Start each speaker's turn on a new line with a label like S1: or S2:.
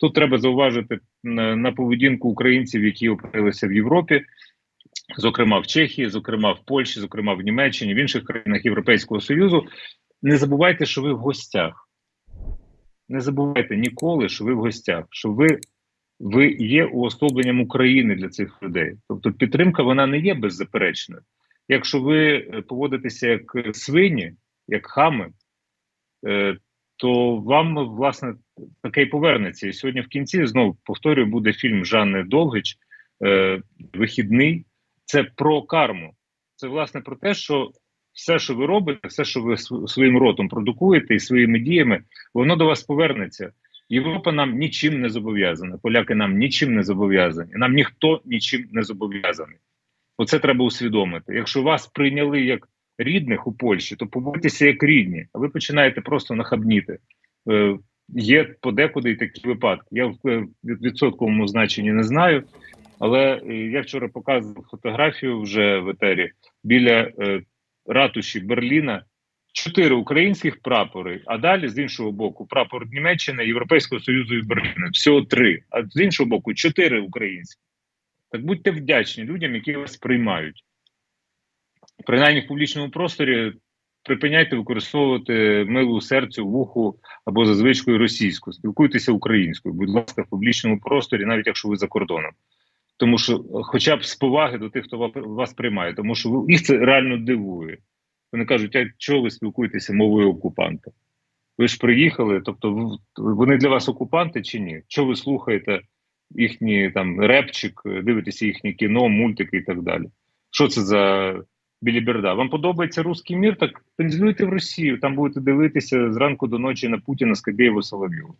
S1: Тут треба зауважити на, на поведінку українців, які опинилися в Європі, зокрема в Чехії, зокрема в Польщі, зокрема в Німеччині, в інших країнах Європейського Союзу. Не забувайте, що ви в гостях. Не забувайте ніколи, що ви в гостях, що ви, ви є уособленням України для цих людей. Тобто підтримка вона не є беззаперечною. Якщо ви е, поводитеся як свині, як хами, е, то вам власне таке й повернеться. І сьогодні в кінці знову повторюю, буде фільм Жанни Довгич е, Вихідний. Це про карму. Це власне про те, що все, що ви робите, все, що ви своїм ротом продукуєте і своїми діями, воно до вас повернеться. Європа нам нічим не зобов'язана. Поляки нам нічим не зобов'язані. Нам ніхто нічим не зобов'язаний. Оце треба усвідомити. Якщо вас прийняли як рідних у Польщі, то поводьтеся як рідні, а ви починаєте просто нахабніти. Є подекуди і такі випадки. Я в відсотковому значенні не знаю, але е, я вчора показував фотографію вже в етері біля е, ратуші Берліна. Чотири українських прапори, а далі з іншого боку прапор Німеччини, Європейського Союзу і Берліна. Всього три. А з іншого боку, чотири українські. Так будьте вдячні людям, які вас приймають. Принаймні в публічному просторі припиняйте використовувати милу серцю, вуху або за звичкою російську. Спілкуйтеся українською, будь ласка, в публічному просторі, навіть якщо ви за кордоном. Тому що, хоча б з поваги до тих, хто вас приймає, тому що їх це реально дивує. Вони кажуть, а чого ви спілкуєтеся мовою окупанта? Ви ж приїхали, тобто вони для вас окупанти чи ні? Що ви слухаєте їхній там репчик, дивитеся їхнє кіно, мультики і так далі? Що це за біліберда? Вам подобається русський мір? Так пензлюйте в Росію, там будете дивитися зранку до ночі на Путіна, Скабєєва, Соловйова.